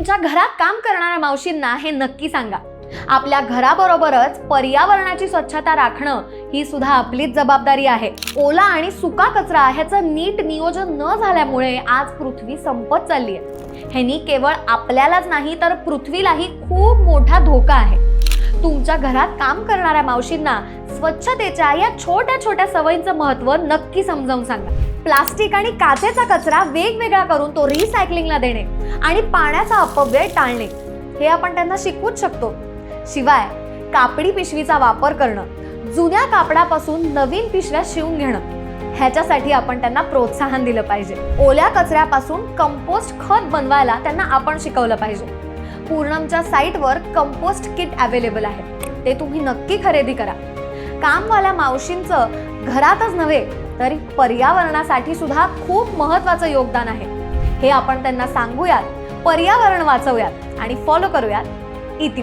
तुमच्या घरात काम करणाऱ्या मावशींना हे नक्की सांगा. आपल्या घराबरोबरच पर्यावरणाची स्वच्छता राखणं ही सुद्धा आपलीच जबाबदारी आहे. ओला आणि सुका कचरा ह्याचं नीट नियोजन न झाल्यामुळे आज पृथ्वी संपत चालली आहे ह्यानी केवळ आपल्यालाच नाही तर पृथ्वीलाही खूप मोठा धोका आहे. तुमच्या घरात काम करणाऱ्या मावशींना स्वच्छतेच्या या छोट्या छोट्या सवयींचं महत्त्व नक्की समजावून सांगा. प्लास्टिक आणि काचेचा कचरा वेगवेगळा करून तो रिसायकलिंगला देणे आणि पाण्याचा अपव्यय टाळणे. हे आपण त्यांना शिकवूच शकतो. शिवाय कापडी पिशवीचा वापर करणं जुन्या कापडापासून नवीन पिशव्या शिवून घेणं ह्याच्यासाठी आपण त्यांना प्रोत्साहन दिलं पाहिजे. ओल्या कचऱ्यापासून कंपोस्ट खत बनवायला त्यांना आपण शिकवलं पाहिजे. पूर्णमच्या साईटवर कंपोस्ट किट अवेलेबल आहे. ते तुम्ही नक्की खरेदी करा. कामवाल्या मावशींचं घरातच नव्हे तर पर्यावरणासाठी सुद्धा खूप महत्वाचं योगदान आहे. हे आपण त्यांना सांगूयात पर्यावरण वाचवूयात आणि फॉलो करूयात. इति